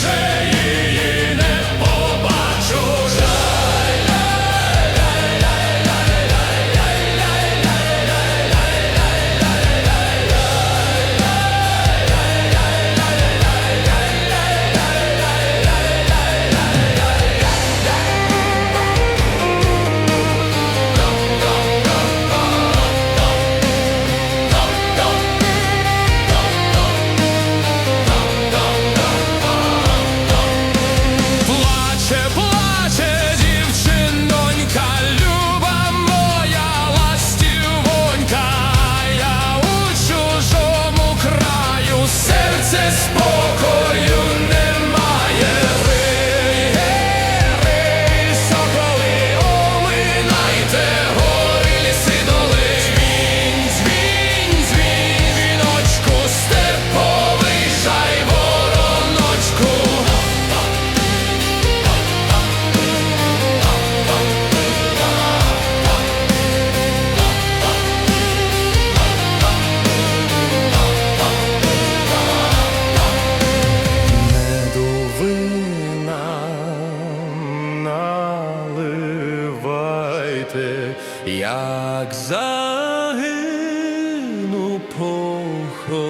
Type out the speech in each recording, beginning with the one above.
shame. як загину, поховайте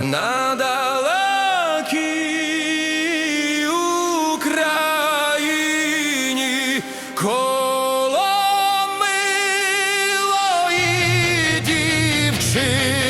на далекій Україні. Коло милої дівчини.